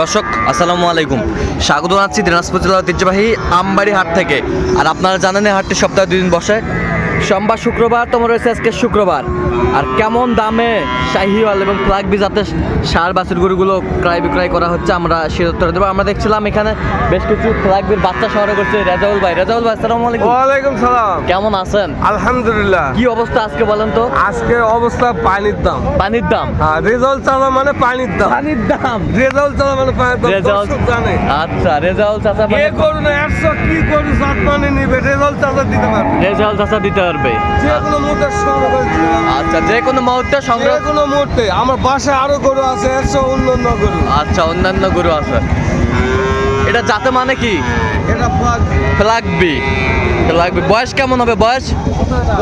দর্শক, আসসালামু আলাইকুম। স্বাগত জানাচ্ছি দিনাজপুর জেলার ঐতিহ্যবাহী আমবাড়ি হাট থেকে। আর আপনারা জানেন এই হাটটি সপ্তাহে দুদিন বসে। সোমবার শুক্রবার তোমার রয়েছে আজকে শুক্রবার। আর কেমন দামে শাহিওয়াল এবং ফ্লাগবি জাতের সার বাছুর গরুগুলো ক্রয় বিক্রয় করা হচ্ছে আমরা সে উত্তর দেবো। আমরা দেখছিলাম এখানে বেশ কিছু ফ্লাগবির বাচ্চা শহরে করছে রেজাউল ভাই। রেজাউল ভাই আসসালামু আলাইকুম। ওয়ালাইকুম সালাম। কেমন আছেন? আলহামদুলিল্লাহ। কি অবস্থা আজকে বলেন তো? আজকে অবস্থা পানির দাম। পানির দাম? হ্যাঁ রেজাল্ট চালা মানে পানির দাম। পানির দাম? রেজাল্ট চালা মানে পানির দাম। দর্শক জানে। আচ্ছা রেজাল্ট চাচা কে করুন একশো কি করুন সাত মানে নিবে? রেজাল্ট চালা দিতে পারবে। রেজাল্ট চাচা দিতে পারবে। আচ্ছা যে কোনো মুহূর্তে সংগ্রহ কোনো মুহূর্তে। আমার বাসায় আরও গরু আছে একশো অন্যান্য গরু। আচ্ছা অন্যান্য গরু আছে। এটা জাতে মানে কি? এটা ফ্লাগবি ফ্লাগবি বয়স কেমন হবে? বয়স?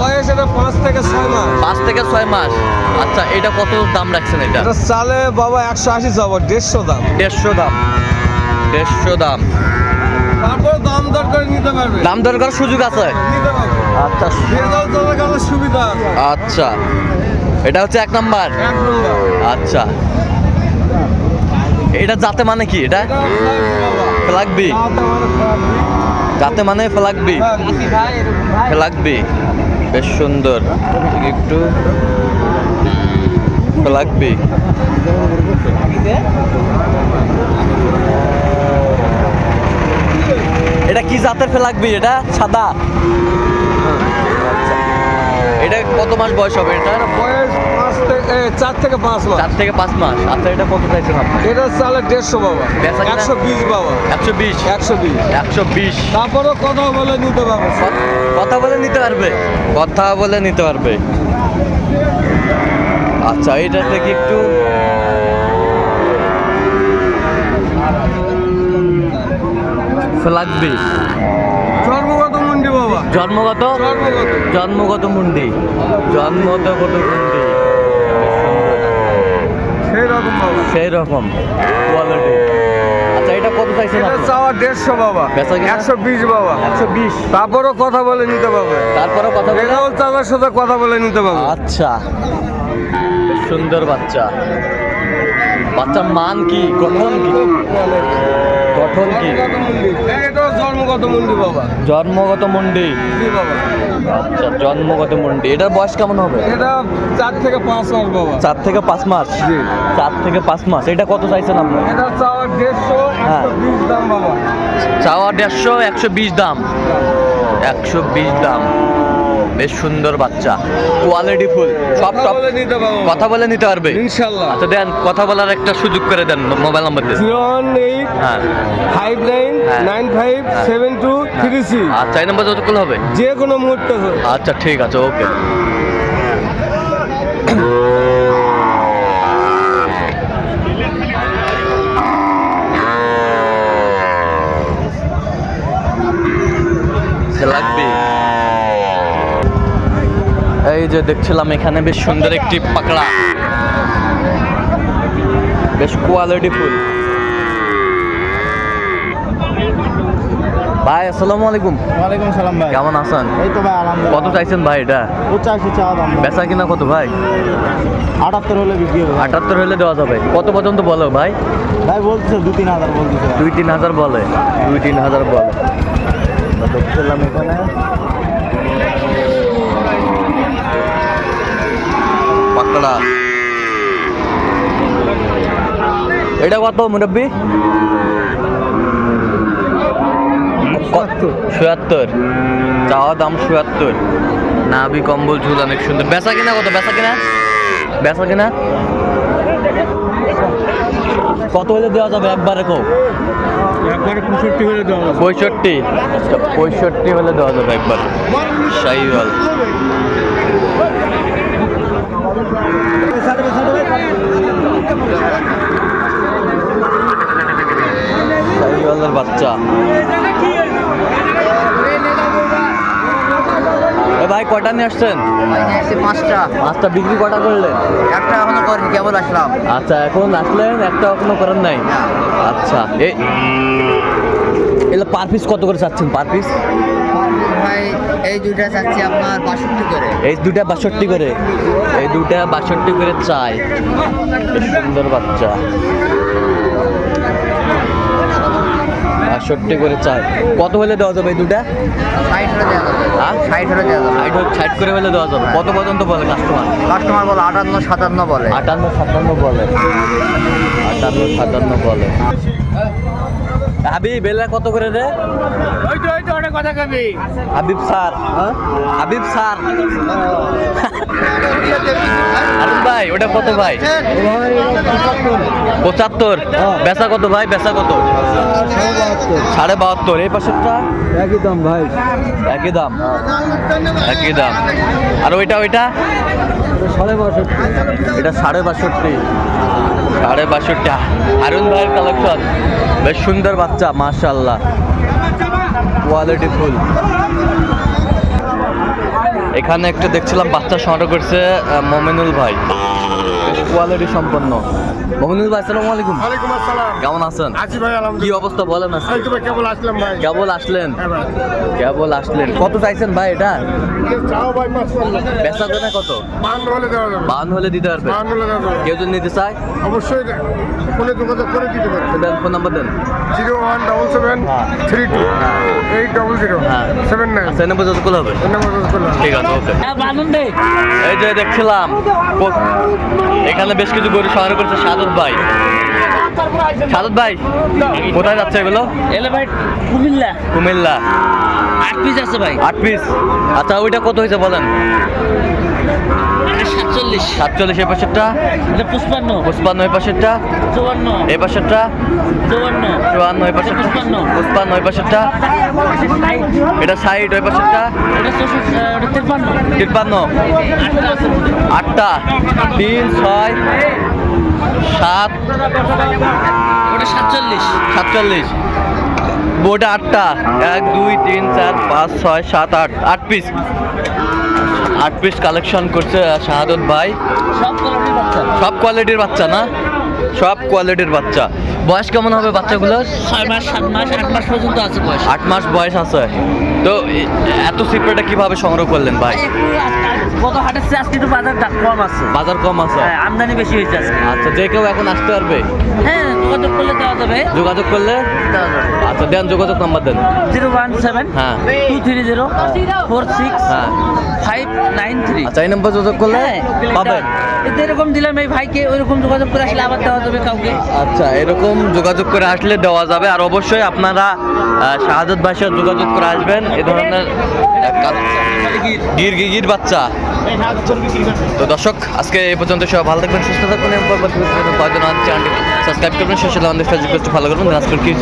বয়স এটা পাঁচ থেকে ছয় মাস। পাঁচ থেকে ছয় মাস। আচ্ছা এটা কত দাম রাখছেন এটা চালে বাবা একশো আশি যাব দেড়শো দাম। দেড়শো দাম। দেড়শো দাম। তারপরে দাম দর করে নিতে পারবে। দাম দর করার সুযোগ আছে? নিতে পারবে। আচ্ছা। সুবিধা আচ্ছা। এটা হচ্ছে এক নাম্বার। আচ্ছা। এটা জাতে মানে কি? এটা? ফ্লাগবি জাতে মানে ফ্লাগবি লাগবে বেশ সুন্দর। একটু। লাগবে এটা কি জাতের ফেলাকবি এটা সাদা। এটা কত মাস বয়স হবে এটা? বয়স পাঁচ থেকে চার থেকে পাঁচ মাস। চার থেকে পাঁচ মাস। আচ্ছা এটা কত চাইছেন আপনি? এটা চালে দেড়শো বাবা। একশো বিশ বাবা। একশো বিশ? একশো বিশ। একশো বিশ। তারপরেও কথা বলে নিতে পারবে। কথা বলে নিতে পারবে? কথা বলে নিতে পারবে। আচ্ছা এটা থেকে একটু লাগবে জন্মগত? জন্মগত মুন্ডি। জন্মগত মুন্ডি। সেই রকম কোয়ালিটি। আচ্ছা এটা কত চাইছেন চাওয়া দেড়শো বাবা? একশো বিশ বাবা। একশো বিশ? তারপরেও কথা বলে নিতে পারবে। তারপরে কথা বলে? রেজাউল চালার সাথে কথা বলে নিতে পারবে। আচ্ছা। সুন্দর বাচ্চা। বাচ্চার মান কি? গঠন কি? গঠন কি? জন্মগত মন্ডি বাবা। জন্মগত মুন্ডি? বাবা। আচ্ছা জন্মগত মুন্ডি। এটার বয়স কেমন হবে? এটা চার থেকে পাঁচ মাস বাবা। চার থেকে পাঁচ মাস? চার থেকে পাঁচ মাস। এটা কত চাইছেন আপনি? এটা চাওয়া দেড়শো হ্যাঁ। একশো বিশ দাম বাবা। চাওয়া দেড়শো একশো বিশ দাম। একশো বিশ দাম। বেশ সুন্দর বাচ্চা। কোয়ালিটি ফুল সব টপ কথা বলে নিতে পারবে। ইনশাল্লাহ। আচ্ছা দেন কথা বলার একটা সুযোগ করে দেন মোবাইল নাম্বার দেন হ্যাঁ। ফাইভ নাইন হ্যাঁ। নাইন ফাইভ হ্যাঁ। সেভেন টু থ্রি সিক্স আচ্ছা এই নাম্বার যতগুলো হবে? যে কোনো মুহূর্তে। আচ্ছা ঠিক আছে ওকে। লাগবে এই যে দেখছিলাম এখানে বেশ সুন্দর একটি পাকড়া। বেশ কোয়ালিটি ফুল। ভাই আসসালামু আলাইকুম। ওয়ালাইকুম সালাম ভাই। কেমন আছেন? এই তো ভাই আলহামদুলিল্লাহ। কত চাইছেন ভাই এটা? পঁচাশি চাওয়া দাম বেচা কিনা কত ভাই? আটাত্তর হলে বিক্রি হবে। আটাত্তর হলে দেওয়া যাবে। কত পর্যন্ত বলো ভাই? ভাই বলতেছে দু তিন হাজার বলতেছে। ভাই। দুই তিন হাজার বলে। দুই তিন হাজার বলে। দেখছিলাম এখানে। পাকড়া এটা কত মুরব্বী? চুয়াত্তর চাওয়া দাম চুয়াত্তর নাভি কম্বল ঝুল অনেক সুন্দর। বেচা কিনা কত? বেচা কিনা? বেচা কিনা? কত হলে দেওয়া যাবে একবারে কো একবারে পঁয়ষট্টি হলে দেওয়া। পঁয়ষট্টি। পঁয়ষট্টি হলে দেওয়া যাবে একবার। শাহিওয়াল। বাচ্চা। এ ভাই কটা নিয়ে আসছেন? পাঁচটা পাঁচটা বিক্রি কটা করলেন? একটা এখনও করিনি কেবল আসলাম আচ্ছা এখন আসলেন, একটা এখনও করেন নাই? আচ্ছা এই এগুলো পার পিস কত করে চাচ্ছেন? পার পিস ভাই এই দুইটা চাচ্ছি আপনার বাষট্টি করে। এই দুটা বাষট্টি করে। এই দুটা বাষট্টি করে চাই। সুন্দর বাচ্চা। বাষট্টি করে চাই। কত হলে দেওয়া যাবে এই দুটা হ্যাঁ? ষাট করে হলে দেওয়া যাবে। কত পর্যন্ত বলে কাস্টমার কাস্টমার বলে আটান্ন সাতান্ন বলে। আটান্ন সাতান্ন বলে। আটান্ন সাতান্ন বলে। হাবিব এলা কত করে রে? ওই তো ওই তো অনেক কথা কবি। হাবিব স্যার। হাবিব স্যার। আরুন ভাই ওটা কত ভাই? পঁচাত্তর। বেচা কত ভাই? বেচা কত? সাড়ে বাহাত্তর এই পাশেরটা? একই দাম ভাই। একই দাম? একই দাম। আর ওইটা ওইটা? সাড়ে বাষট্টি। এটা সাড়ে বাষট্টি। সাড়ে বাষট্টি। হারুন ভাইয়ের কালেকশন। বেশ সুন্দর বাচ্চা মাশাল্লাহ কোয়ালিটি ফুল। এখানে একটা দেখছিলাম বাচ্চা সংগ্রহ করছে মমিনুল ভাই। কোয়ালিটি সম্পন্ন। মমিনুল ভাই আসসালামু আলাইকুম। কেমন আছেন? আছি ভাই কি অবস্থা বলেন কেবল আসলাম ভাই। কেবল আসলেন? হ্যাঁ কেবল আসলেন। কত চাইছেন ভাই এটা? চাও ভাই মাছ বেচা দেনা কত? বান্ন হলে দিতে পারবে। কেউ যদি নিতে চায়? অবশ্যই ফোনে যোগাযোগ করে দিতে পারে তো ফোন নাম্বার দেন। Zero one double seven three two eight double zero হ্যাঁ। Seven nine. এই নাম্বার যত হবে? এই নাম্বার যোগাযোগ ঠিক আছে ওকে। এই যে দেখছিলাম এখানে বেশ কিছু গরু সংগ্রহ করছে সাদত ভাই। সাদত ভাই কোথায় যাচ্ছে এগুলো? এলে ভাই কুমিল্লা। কুমিল্লা। আট পিস আছে ভাই। আট পিস আচ্ছা ওইটা কত হয়েছে বলেন? সাতচল্লিশ। সাতচল্লিশ এই পাশেরটা? পুষ্পান্ন এই পাশেরটা? চুয়ান্ন। এই পাশেরটা? চুয়ান্ন। চুয়ান্ন পুষ্পান্ন। পুষ্পান্ন এই পাশেরটা? এটা ষাট ওই পাশেরটা? তিপ্পান্ন তিপ্পান্ন আটটা। তিন ছয় সাত। ওটা সাতচল্লিশ। সাতচল্লিশ। বোর্ডে আটটা। এক দুই তিন চার পাঁচ ছয় সাত আট। আট পিস আট পিস কালেকশন করছে শাহাদত ভাই। সব কোয়ালিটির বাচ্চা। সব কোয়ালিটির বাচ্চা না? সব কোয়ালিটির বাচ্চা। বয়স কেমন হবে বাচ্চাগুলোর? ছয় মাস সাত মাস আট মাস পর্যন্ত আছে বয়স। আট মাস বয়স আছে। তো এত সিপ্রেটা কীভাবে সংগ্রহ করলেন ভাই? গত হাটের চেয়ে আজকে একটু বাজার কম আছে। বাজার কম আছে? হ্যাঁ আমদানি বেশি হয়েছে আজকে। আচ্ছা যে কেউ এখন আসতে পারবে? হ্যাঁ যোগাযোগ করলে দেওয়া যাবে। যোগাযোগ করলে? দেওয়া যাবে। আচ্ছা দেন যোগাযোগ নাম্বার দেন। জিরো ওয়ান সেভেন হ্যাঁ। Two three zero four six হ্যাঁ। Five nine three. আচ্ছা এই নাম্বার যোগাযোগ করলে হ্যাঁ পাবেন? এরকম দিলাম এই ভাইকে ওইরকম যোগাযোগ করে আসলে আবার দেওয়া যাবে কাউকে। আচ্ছা এরকম যোগাযোগ করে আসলে দেওয়া যাবে। আর অবশ্যই আপনারা শাহাদত ভাষায় যোগাযোগ করে আসবেন। এ ধরনের গির গির বাচ্চা। তো দর্শক, আজকে এই পর্যন্ত সব ভালো থাকবেন, সুস্থ থাকবেন, এবং পরবর্তী চ্যানেলটি সাবস্ক্রাইব করবেন। সোশ্যাল আমাদের ফেসবুক পেজটি ফলো করবেন। আজকের কি